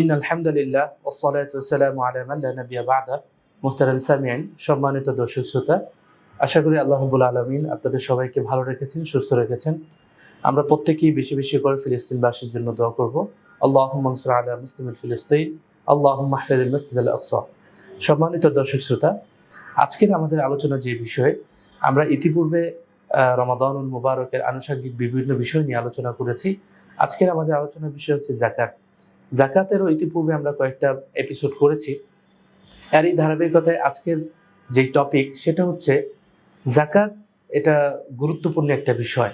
In আলহামদুলিল্লাহ ওসলাত ওসালাম আলাম আল্লাহ নবিয়া বাদা। মুহতারাম সামিয়ান, সম্মানিত দর্শক শ্রোতা, আশা করি আল্লাহ রবুল আলমিন আপনাদের সবাইকে ভালো রেখেছেন, সুস্থ রেখেছেন। আমরা প্রত্যেকেই বেশি বেশি করে ফিলিস্তিনবাসীর জন্য দোয়া করব। আল্লাহ মনসুর আল্লাহ মুসলিম ফিলিস্তিন আল্লাহ মাহফেদ মসজিদ আল আকসা। সম্মানিত দর্শক শ্রোতা, আজকের আমাদের আলোচনা যে বিষয়ে, আমরা ইতিপূর্বে রমাদানুল মুবারকের আনুষঙ্গিক বিভিন্ন বিষয় নিয়ে আলোচনা করেছি। আজকের আমাদের আলোচনার বিষয় হচ্ছে জাকাত জাকাতেরও ইতিপূর্বে আমরা কয়েকটা এপিসোড করেছি। এর এই ধারাবাহিকতায় আজকের যে টপিক সেটা হচ্ছে জাকাত এটা গুরুত্বপূর্ণ একটা বিষয়।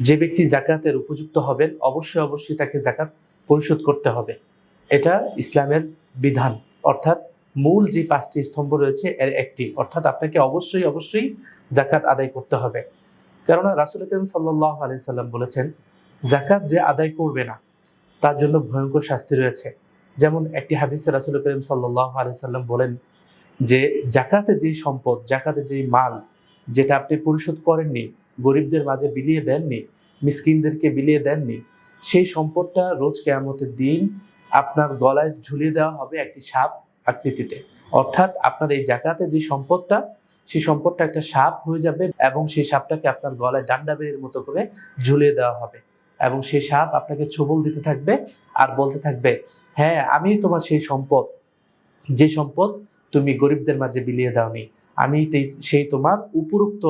যে ব্যক্তি জাকাতের উপযুক্ত হবেন, অবশ্যই অবশ্যই তাকে জাকাত পরিশোধ করতে হবে। এটা ইসলামের বিধান। অর্থাৎ মূল যে পাঁচটি স্তম্ভ রয়েছে, এর একটি। অর্থাৎ আপনাকে অবশ্যই অবশ্যই জাকাত আদায় করতে হবে। কেননা রাসুল করিম সাল্লাহ আলি সাল্লাম বলেছেন, জাকাত যে আদায় করবে না তার জন্য ভয়ঙ্কর শাস্তি রয়েছে। যেমন একটি হাদিসে রাসুল করিম সাল্লাহ সাল্লাম বলেন যে জাকাতে যেই সম্পদ জাকাতে যেই মাল যেটা আপনি পরিশোধ করেননি, গরিবদের মাঝে বিলিয়ে দেননি, মিসকিনদেরকে বিলিয়ে দেননি, সেই সম্পদটা রোজ কেয়ামতের দিন আপনার গলায় ঝুলিয়ে দেওয়া হবে একটি সাপ আকৃতিতে। অর্থাৎ আপনার এই জাকাতে যে সম্পদটা, সেই সম্পদটা একটা সাপ হয়ে যাবে এবং সেই সাপটাকে আপনার গলায় ডান্ডা বেরির মতো করে ঝুলিয়ে দেওয়া হবে। এবং সেই সাপ আপনাকে ছবল দিতে থাকবে আর বলতে থাকবে হ্যাঁ আমি তোমার সেই সম্পদ। যে সম্পদ তুমি গরিবদের মাঝে বিলিয়ে দাওনি। আমি সেই তোমার উপরোক্ত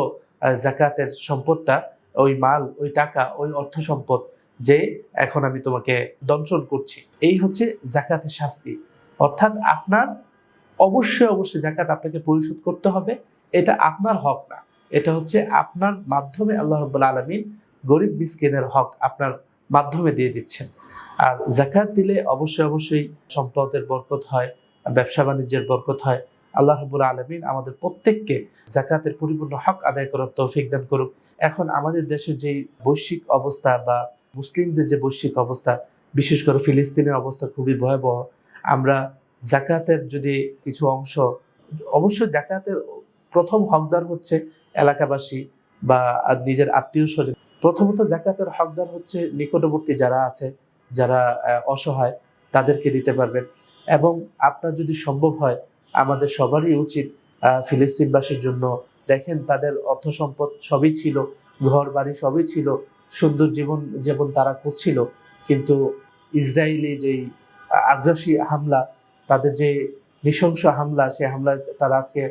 জাকাতের সম্পদটা, ওই মাল, ওই টাকা, ওই অর্থ সম্পদ যে এখন আমি তোমাকে দংশন করছি। এই হচ্ছে জাকাতের শাস্তি। অর্থাৎ আপনার, অবশ্যই অবশ্যই জাকাত আপনাকে পরিশোধ করতে হবে। এটা আপনার হক না। এটা হচ্ছে আপনার মাধ্যমে আল্লাহ রব্বুল আলমিন গরিব মিসকিনের হক আপনার মাধ্যমে দিয়ে দিচ্ছেন। আর জাকাত দিলে অবশ্যই অবশ্যই সম্পদের বরকত হয়, ব্যবসা বাণিজ্যের বরকত হয়। আল্লাহ রবুল আলমিন আমাদের প্রত্যেককে জাকাতের পরিপূর্ণ হক আদায় করার তৌফিক দান করুক। এখন আমাদের দেশের যে বৈশ্বিক অবস্থা বা মুসলিমদের যে বৈশ্বিক অবস্থা, বিশেষ করে ফিলিস্তিনের অবস্থা খুবই ভয়াবহ। আমরা জাকাতের যদি কিছু অংশ অবশ্য জাকাতের প্রথম হকদার হচ্ছে এলাকাবাসী বা নিজের আত্মীয় স্বজন। প্রথমত জাকাতের হকদার হচ্ছে নিকটবর্তী যারা আছে, যারা অসহায়, তাদেরকে দিতে পারবেন। এবং আপনার যদি সম্ভব হয়, আমাদের সবারই উচিত ফিলিস্তিনবাসীর জন্য। দেখেন, তাদের অর্থ সম্পদ সবই ছিল, ঘর বাড়ি সবই ছিল, সুন্দর জীবন যেমন তারা করছিল, কিন্তু ইসরায়েলি যেই আগ্রাসী হামলা, তাদের যে নৃশংস হামলা সেই হামলায় তারা আজকে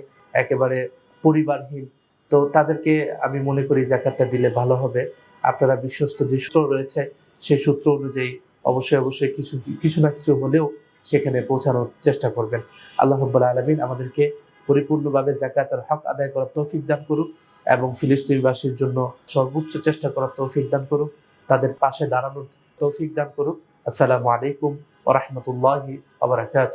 একেবারে পরিবারহীন। তো তাদেরকে আমি মনে করি জাকাতটা দিলে ভালো হবে। আপনারা বিশ্বস্ত যে সূত্র রয়েছে, সেই সূত্র অনুযায়ী অবশ্যই অবশ্যই কিছু কিছু না কিছু হলেও সেখানে পৌঁছানোর চেষ্টা করবেন। আল্লাহ রব্বুল আলমিন আমাদেরকে পরিপূর্ণভাবে জাকাতের হক আদায় করার তৌফিক দান করুক এবং ফিলিস্তিনবাসীর জন্য সর্বোচ্চ চেষ্টা করার তৌফিক দান করুক, তাদের পাশে দাঁড়ানোর তৌফিক দান করুক। আসসালামু আলাইকুম ওরহমতুল্লাহি আবরাকাত